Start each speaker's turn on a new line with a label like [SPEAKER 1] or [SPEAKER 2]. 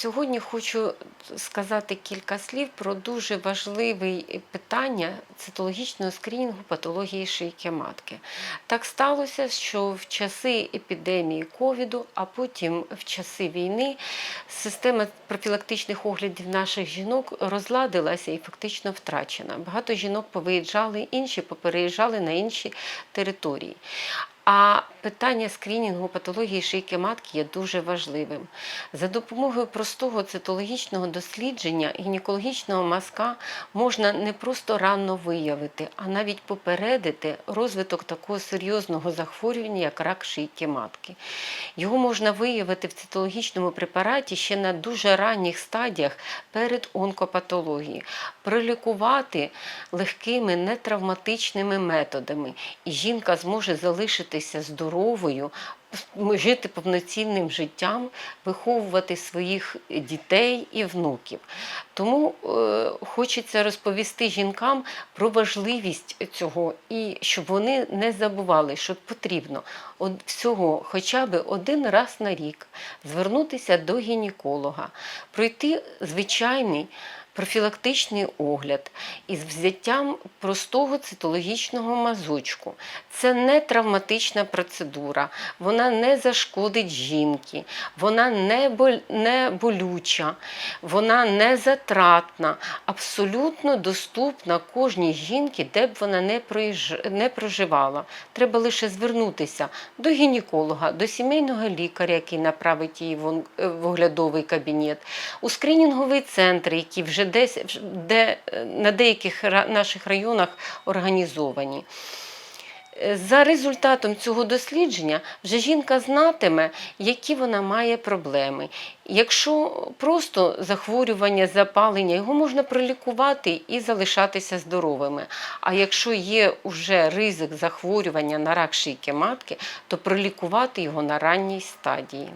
[SPEAKER 1] Сьогодні хочу сказати кілька слів про дуже важливе питання цитологічного скринінгу патології шийки матки. Так сталося, що в часи епідемії ковіду, а потім в часи війни система профілактичних оглядів наших жінок розладилася і фактично втрачена. Багато жінок повиїжджали, інші попереїжджали на інші території. А питання скрінінгу патології шийки матки є дуже важливим. За допомогою простого цитологічного дослідження гінекологічного мазка можна не просто рано виявити, а навіть попередити розвиток такого серйозного захворювання, як рак шийки матки. Його можна виявити в цитологічному препараті ще на дуже ранніх стадіях перед онкопатологією, пролікувати легкими нетравматичними методами, і жінка зможе залишитися здоровою, жити повноцінним життям, виховувати своїх дітей і внуків. Тому е, хочеться розповісти жінкам про важливість цього і щоб вони не забували, що потрібно от всього хоча б один раз на рік звернутися до гінеколога, пройти звичайний профілактичний огляд із взяттям простого цитологічного мазочку. Це не травматична процедура, вона не зашкодить жінки, вона не, боль, не болюча, вона не затратна, абсолютно доступна кожній жінці, де б вона не, проїж... не проживала. Треба лише звернутися до гінеколога, до сімейного лікаря, який направить її в в оглядовий кабінет, у скринінговий центр, який вже десь де на деяких наших районах організовані. За результатом цього дослідження вже жінка знатиме, які вона має проблеми. Якщо просто захворювання, запалення, його можна пролікувати і залишатися здоровими. А якщо є вже ризик захворювання на рак шийки матки, то пролікувати його на ранній стадії.